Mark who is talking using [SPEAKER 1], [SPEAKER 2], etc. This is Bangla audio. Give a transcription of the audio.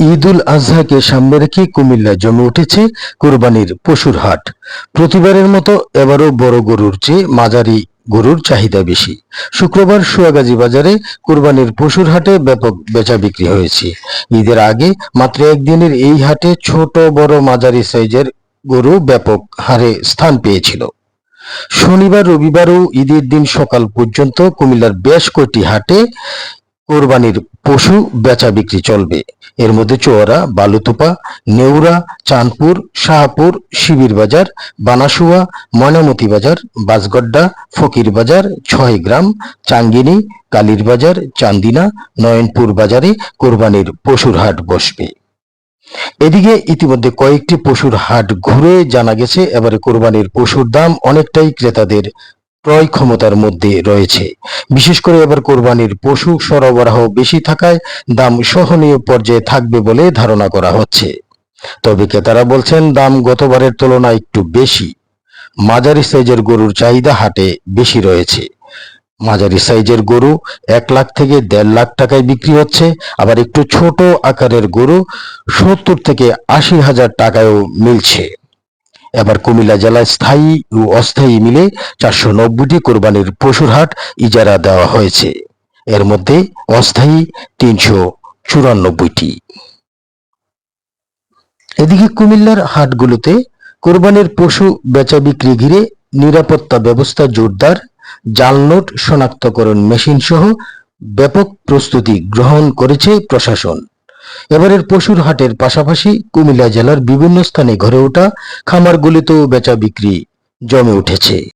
[SPEAKER 1] ঈদ উল আজহাকে সামনে রেখে কুমিল্লায় জমে উঠেছে কোরবানির পশুর হাট। প্রতিবারের মতো এবারও বড় গরুর চেয়ে মাঝারি গরুর চাহিদা বেশি। শুক্রবার সুয়াগাজী বাজারে কোরবানির পশুর হাটে ব্যাপক বেচা বিক্রি হয়েছে। ঈদের আগে মাত্র একদিনের এই হাটে ছোট, বড়, মাঝারি সাইজের গরু ব্যাপক হারে স্থান পেয়েছিল। শনিবার রবিবার ও ঈদের দিন সকাল পর্যন্ত কুমিল্লার বেশ কয়েকটি হাটে কোরবানির পশু বেচা বিক্রি চলবে। এর মধ্যে চোয়ারা, বালুতোপা, নেউরা, চাঁদপুর, শাহপুর, শিবির বাজার, বানাসুয়া, ময়নামতি বাজার, বাসগড্ডা, ফকির বাজার, ছয় গ্রাম, চাঙ্গিনী, কালীর বাজার, চান্দিনা, নয়নপুর বাজারে কোরবানির পশুর হাট বসবে। এদিকে ইতিমধ্যে কয়েকটি পশুর হাট ঘুরে জানা গেছে, এবারে কোরবানির পশুর দাম অনেকটাই ক্রেতাদের ক্রয় ক্ষমতার মধ্যে রয়েছে। বিশেষ করে এবার কোরবানির পশু সরবরাহ বেশি থাকায় দাম সহনীয় পর্যায়ে থাকবে বলে ধারণা করা হচ্ছে। তবে ক্রেতারা বলছেন, দাম গতবারের তুলনায় একটু বেশি। মাঝারি সাইজের গরুর চাহিদা হাটে বেশি রয়েছে। মাঝারি সাইজের গরু এক লাখ থেকে দেড় লাখ টাকায় বিক্রি হচ্ছে, আবার একটু ছোট আকারের গরু সত্তর থেকে আশি হাজার টাকায়ও মিলছে। এবার কুমিল্লা জেলায় স্থায়ী ও অস্থায়ী মিলে চারশো নব্বইটি কোরবানির পশুর হাট ইজারা দেওয়া হয়েছে। এর মধ্যে অস্থায়ী তিনশো চুরানব্বইটি। এদিকে কুমিল্লার হাটগুলোতে কোরবানির পশু বেচা বিক্রি ঘিরে নিরাপত্তা ব্যবস্থা জোরদার, জাল নোট শনাক্তকরণ মেশিন সহ ব্যাপক প্রস্তুতি গ্রহণ করেছে প্রশাসন। এবারের পশুর হাটের পাশাপাশি কুমিল্লা জেলার বিভিন্ন স্থানে ঘরে ওঠা খামারগুলিতেও বেচা বিক্রি জমে উঠেছে।